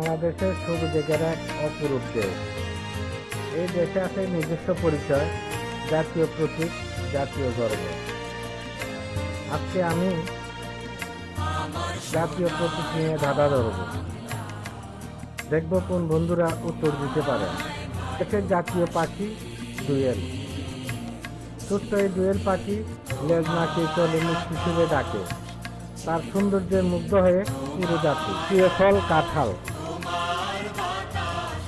বাংলাদেশের সবুজের এক অপরূপ দেশ। এই দেশে আছে নিজস্ব পরিচয়, জাতীয় প্রতীক, জাতীয় গর্ব। আজকে আমি জাতীয় প্রতীক নিয়ে ধাঁধা ধরব। দেখব কোন বন্ধুরা উত্তর দিতে পারেন দেশের জাতীয় পাখি দুয়েল ছোট্ট এই দুয়েল পাখি লেজ নাকে চলে মিষ্টি সুরে ডাকে। তার সৌন্দর্যে মুগ্ধ হয়ে পুরো জাতি। প্রিয় ফল, কাঁঠাল।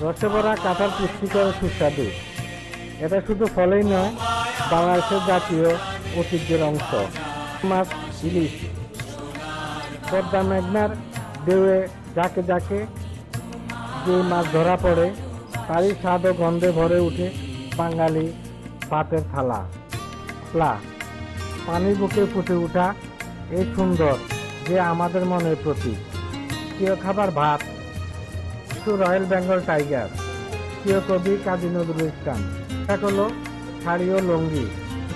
রসে ভরা কাঁঠাল পুষ্টিকর সুস্বাদু। এটা শুধু ফলেই নয়, বাংলাদেশের জাতীয় ঐতিহ্যের অংশ। মাছ, ইলিশ, পদ্মা মেঘনার ঢেউয়ে যাকে যাকে যে মাছ ধরা পড়ে, তারই স্বাদ ও গন্ধে ভরে উঠে বাঙালি ভাতের থালা। প্লা পানির বুকে ফুটে ওঠা এই সুন্দর যে আমাদের মনের প্রতীক। প্রিয় খাবার ভাত টু রয়্যাল বেঙ্গল টাইগার, প্রিয় কবি কাজী নজরুল ইসলাম। এটা হলো শাড়ি ও লঙ্গি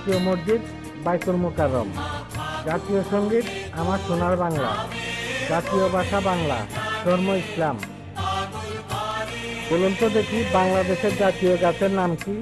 প্রিয় মসজিদ বাইকুল মোকারম জাতীয় সংগীত আমার সোনার বাংলা, জাতীয় ভাষা বাংলা, ধর্ম ইসলাম। বলুন তো দেখি বাংলাদেশের জাতীয় গাছের নাম কি?